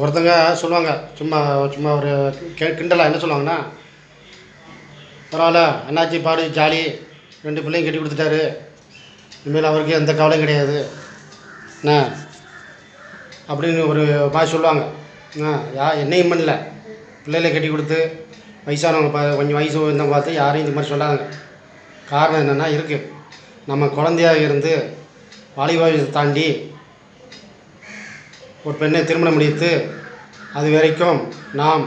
ஒருத்தங்க சொல்லுவாங்க சும்மா சும்மா ஒரு கே கிண்டலாக என்ன சொல்லுவாங்கன்னா பரவாயில்ல அண்ணாச்சி பாடு ஜாலி ரெண்டு பிள்ளையும் கட்டி கொடுத்துட்டாரு. இனிமேல் அவருக்கு எந்த கவலையும் கிடையாது. என்ன அப்படின்னு ஒரு மாதிரி சொல்லுவாங்க. ஆ யா என்னையும் பண்ணல. பிள்ளைகளை கட்டி கொடுத்து வயசானவங்க பா கொஞ்சம் வயசு இருந்தவங்க பார்த்து யாரையும் இந்த மாதிரி சொல்லாதுங்க. காரணம் என்னென்னா இருக்குது நம்ம குழந்தையாக இருந்து வாலிபாவை தாண்டி ஒரு பெண்ணை திருமணம் முடித்து அது வரைக்கும் நாம்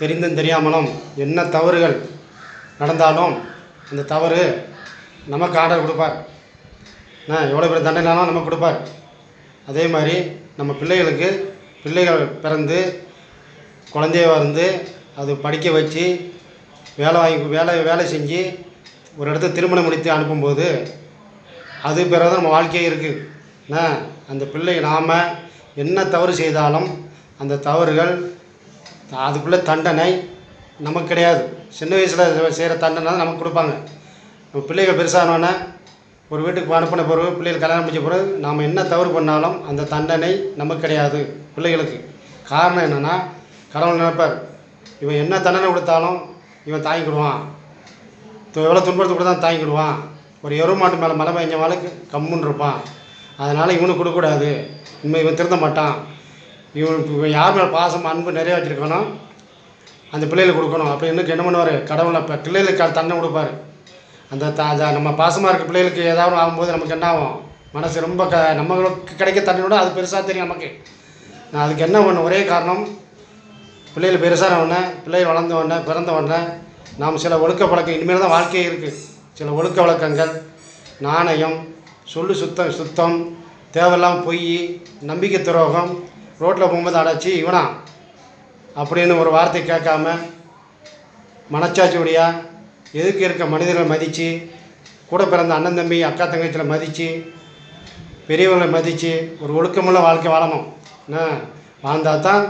தெரிந்தும் தெரியாமலும் என்ன தவறுகள் நடந்தாலும் அந்த தவறு நமக்கு ஆர்டர் கொடுப்பார். நான் எவ்வளோ பெரிய தண்டனைனாலும் நமக்கு கொடுப்பார். அதே மாதிரி நம்ம பிள்ளைகளுக்கு பிள்ளைகள் பிறந்து குழந்தைய வந்து அது படிக்க வச்சு வேலை வாங்கி வேலை வேலை செஞ்சு ஒரு இடத்த திருமணம் முடித்து அனுப்பும்போது அது பிறகு நம்ம வாழ்க்கையே இருக்குது என்ன அந்த பிள்ளை நாம் என்ன தவறு செய்தாலும் அந்த தவறுகள் அதுக்குள்ள தண்டனை நமக்கு கிடையாது. சின்ன வயசில் செய்கிற தண்டனை தான் நமக்கு கொடுப்பாங்க. நம்ம பிள்ளைகள் பெருசானோன்னே ஒரு வீட்டுக்கு அனுப்பின பிறகு பிள்ளைகள் கல்யாணம் முடிச்ச பிறகு நாம் என்ன தவறு பண்ணாலும் அந்த தண்டனை நமக்கு கிடையாது பிள்ளைகளுக்கு. காரணம் என்னென்னா கடவுள் நினைப்பார் இவன் என்ன தண்டனை கொடுத்தாலும் இவன் தாங்கிக்கிடுவான். எவ்வளோ துன்பத்தை கூட தான் தாங்கிக்கிடுவான். ஒரு எருமாட்டு மேலே மழை பெஞ்ச மழைக்கு கம்முன்னு இருப்பான். அதனால் இவனுக்கு கொடுக்கக்கூடாது இனிமேல் இவன் திருந்த மாட்டான். இவன் இவன் யார் மேலே பாசம் அன்பு நிறைய வச்சுருக்கானோ அந்த பிள்ளைகளுக்கு கொடுக்கணும். அப்படின்னு என்ன பண்ணுவார்? கடவுளை இப்போ பிள்ளைகளுக்கு தன்னை தண்டனை கொடுப்பாரு. அந்த த அந்த நம்ம பாசமாக இருக்க பிள்ளைகளுக்கு ஏதாவது ஆகும்போது நமக்கு என்ன ஆகும்? மனசு ரொம்ப க நம்மளுக்கு கிடைக்க தண்ணியோட அது பெருசாக தெரியும் நமக்கு. நான் அதுக்கு என்ன பண்ண ஒரே காரணம் பிள்ளைகள் பெருசான உடனே பிள்ளைகள் வளர்ந்த உடனே பிறந்த உடனே நாம் சில ஒழுக்க பழக்கம் இனிமேல் தான் வாழ்க்கையே இருக்குது சில ஒழுக்க வழக்கங்கள் நாணயம் சொல்லு சுத்தம் சுத்தம். தேவையில்லாம பொய் நம்பிக்கை துரோகம். ரோட்டில் போகும்போது அடைச்சி இவனா? அப்படின்னு ஒரு வார்த்தை கேட்காம மனச்சாட்சியுடையா எதுக்கு இருக்க மனிதர்களை மதித்து கூட பிறந்த அண்ணன் தம்பி அக்கா தங்கச்சியில் மதித்து பெரியவங்களை மதித்து ஒரு ஒழுக்கமுள்ள வாழ்க்கை வாழணும். என்ன? வாழ்ந்தால் தான்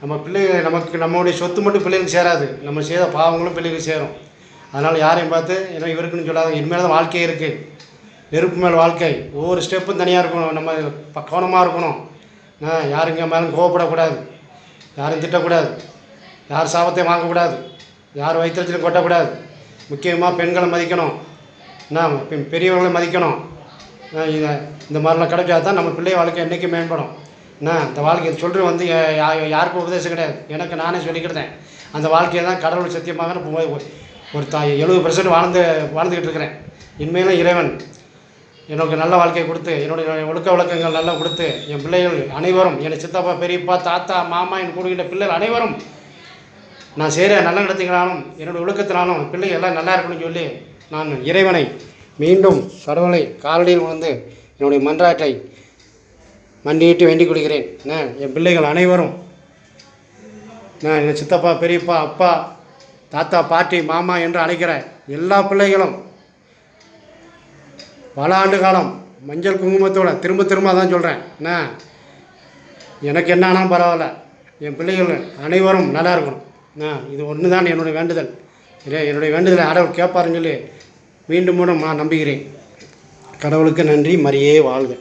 நம்ம பிள்ளைகளை நமக்கு நம்மளுடைய சொத்து மட்டும் பிள்ளைகளுக்கு சேராது. நம்ம செய்த பாவங்களும் பிள்ளைகளுக்கு சேரும். அதனால் யாரையும் பார்த்து ஏன்னா இவருக்குன்னு சொல்லாத இனிமேல் தான் வாழ்க்கையே இருக்குது நெருப்பு மேல் வாழ்க்கை. ஒவ்வொரு ஸ்டெப்பும் தனியாக இருக்கணும். நம்ம ப- கவனமாக இருக்கணும். ஆ, யாருங்க மேலும் கோவப்படக்கூடாது. யாரும் திட்டக்கூடாது. யார் சாபத்தையும் வாங்கக்கூடாது. யார் வயிற்றுச்சிலும் கொட்டக்கூடாது. முக்கியமாக பெண்களை மதிக்கணும். என்ன பெரியவர்களை மதிக்கணும். இதை இந்த மாதிரிலாம் கிடைச்சா தான் நம்ம பிள்ளை வாழ்க்கை என்றைக்கும் மேம்படும். என்ன இந்த வாழ்க்கை சொல்கிறது வந்து யா- யாருக்கும் உபதேசம் கிடையாது. எனக்கு நானே சொல்லிக்கிட்டேன். அந்த வாழ்க்கையை தான் கடவுள் சத்தியமாக ஒரு- ஒரு எழுபது பர்சன்ட் வாழ்ந்து வாழ்ந்துக்கிட்டு இருக்கிறேன். இனிமேலும் இறைவன் எனக்கு நல்ல வாழ்க்கையை கொடுத்து என்னுடைய ஒழுக்க வழக்கங்கள் நல்லா கொடுத்து என் பிள்ளைகள் அனைவரும் என் சித்தப்பா பெரியப்பா தாத்தா மாமா என் கூடுகின்ற பிள்ளைகள் அனைவரும் நான் செய்கிற நல்ல நடத்தினாலும் என்னுடைய ஒழுக்கத்தினாலும் பிள்ளைகள் எல்லாம் நல்லா இருக்கணும்னு சொல்லி நான் இறைவனை மீண்டும் கடவுளை காலடியில் விழுந்து என்னுடைய மன்றாட்டை மண்டியிட்டு வேண்டிக் கொள்கிறேன். என் பிள்ளைகள் அனைவரும் நான் என் சித்தப்பா பெரியப்பா அப்பா தாத்தா பாட்டி மாமா என்று அழைக்கிற எல்லா பிள்ளைகளும் பல ஆண்டு காலம் மஞ்சள் குங்குமத்தோட திரும்ப திரும்ப தான் சொல்கிறேன் என்ன? எனக்கு என்ன பரவாயில்ல. என் பிள்ளைகள் அனைவரும் நல்லா இருக்கணும். ஆ இது ஒன்று தான் என்னுடைய வேண்டுதல். இதே என்னுடைய வேண்டுதலை ஆடவர் கேட்பாருன்னு சொல்லி மீண்டும் மீண்டும் நான் நம்புகிறேன். கடவுளுக்கு நன்றி மரியே வாழ்க.